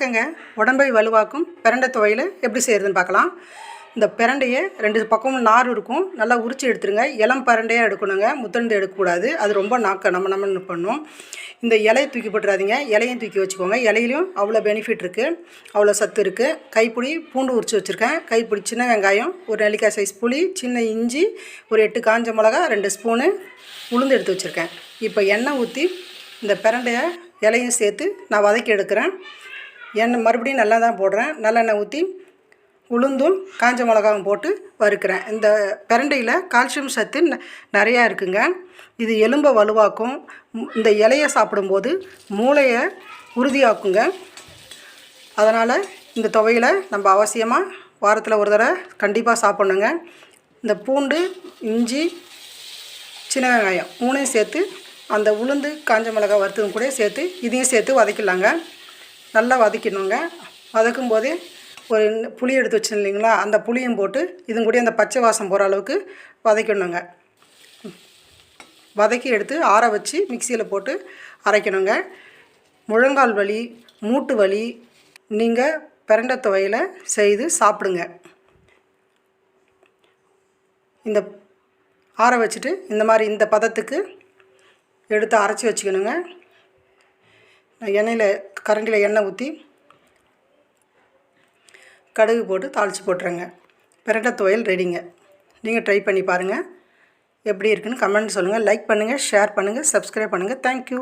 வணக்கங்க. உடம்பை வலுவாக்கும் பிரண்டை துவையில் எப்படி செய்கிறதுன்னு பார்க்கலாம். இந்த பிரண்டையை ரெண்டு பக்கமும் நார் இருக்கும். நல்லா உரிச்சு எடுத்துருங்க. இளம் பிரண்டையாக எடுக்கணுங்க. முத்தண்டு எடுக்கக்கூடாது. அது ரொம்ப நாக்க நம்ம நம்ம பண்ணும். இந்த இலையை தூக்கி போட்டுறாதீங்க. இலையும் தூக்கி வச்சுக்கோங்க. இலையிலையும் அவ்வளோ பெனிஃபிட் இருக்குது அவ்வளோ சத்து இருக்குது கைப்பிடி பூண்டு உரிச்சு வச்சுருக்கேன். கைப்பிடி சின்ன வெங்காயம் ஒரு நெல்லிக்காய் சைஸ் புளி சின்ன இஞ்சி ஒரு எட்டு காஞ்ச மிளகா ரெண்டு ஸ்பூனு உளுந்து எடுத்து வச்சுருக்கேன். இப்போ எண்ணெய் ஊற்றி இந்த பிரண்டையை இலையும் சேர்த்து நான் வதக்கி எடுக்கிறேன். எண்ணெய் மறுபடியும் நல்லா தான் போடுறேன். நல்லெண்ணெய் ஊற்றி உளுந்தும் காஞ்ச மிளகாவும் போட்டு வறுக்கிறேன். இந்த பிரண்டையில் கால்சியம் சத்து ந- நிறையா இருக்குங்க. இது எலும்பை வலுவாக்கும். இந்த இலையை சாப்பிடும்போது மூளையை உறுதியாக்குங்க. அதனால் இந்த துவையில் நம்ம அவசியமாக வாரத்தில் ஒரு தடவை கண்டிப்பாக சாப்பிட்ணுங்க. இந்த பூண்டு இஞ்சி சின்ன வெங்காயம் மூணையும் சேர்த்து அந்த உளுந்து காஞ்ச மிளகாய் வறுத்ததும் கூட சேர்த்து இதையும் சேர்த்து வதக்கிடலாங்க. நல்லா வதக்கிடணுங்க. வதக்கும் போதே ஒரு புளி எடுத்து வச்சு இல்லைங்களா? அந்த புளியும் போட்டு இதும் கூட அந்த பச்சை வாசம் போகிற அளவுக்கு வதக்கிடணுங்க வதக்கி எடுத்து ஆற வச்சு மிக்சியில் போட்டு அரைக்கணுங்க. முழங்கால் வலி மூட்டு வலி நீங்கள் பிரண்டை துவையில் செய்து சாப்பிடுங்க. இந்த ஆற வச்சுட்டு இந்த மாதிரி இந்த பதத்துக்கு எடுத்து அரைச்சி வச்சுக்கணுங்க. எண்ணெயில் கரண்டியில் எண்ணெய் ஊற்றி கடுகு போட்டு தாளித்து போட்டுருங்க. பிரண்டை துவையல் ரெடிங்க நீங்கள் ட்ரை பண்ணி பாருங்கள் எப்படி இருக்குன்னு கமெண்ட் சொல்லுங்கள் லைக் பண்ணுங்கள் ஷேர் பண்ணுங்கள் சப்ஸ்கிரைப் பண்ணுங்கள் தேங்க்யூ